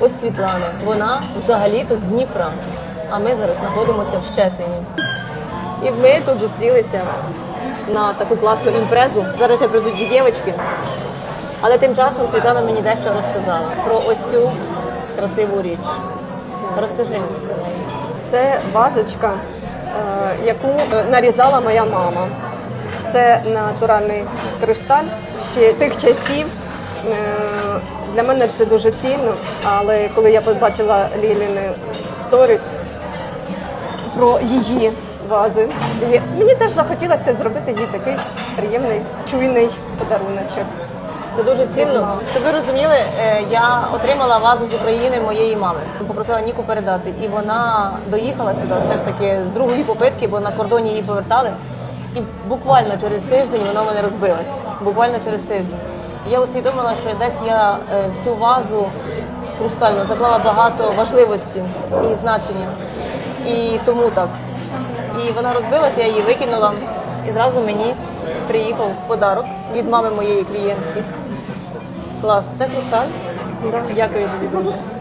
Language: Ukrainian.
Ось Світлана. Вона взагалі-то з Дніпра. А ми зараз знаходимося в Щесині. І ми тут зустрілися на таку класну імпрезу. Зараз ще прийдуть дві дівчатки. Але тим часом Світлана мені дещо розказала про ось цю красиву річ. Розкажи мені про неї. Це вазочка, е, яку е, нарізала моя мама. Це натуральний кришталь ще тих часів. Е, Для мене це дуже цінно, але коли я побачила Ліліни сторіс про її вази, мені теж захотілося зробити їй такий приємний, чуйний подаруночок. Це дуже цінно. Щоб ви розуміли, е, я отримала вазу з України моєї мами. Попросила Ніку передати, і вона доїхала сюди все ж таки з другої попитки, бо на кордоні її повертали. І буквально через тиждень вона мене розбилась. Буквально через тиждень. Я усвідомила, що десь я всю вазу хрустальну заклала багато важливості і значення. І тому так. І вона розбилася, я її викинула. І зразу мені приїхав подарок від мами моєї клієнтки. Клас, це хрусталь. Дякую тобі дуже.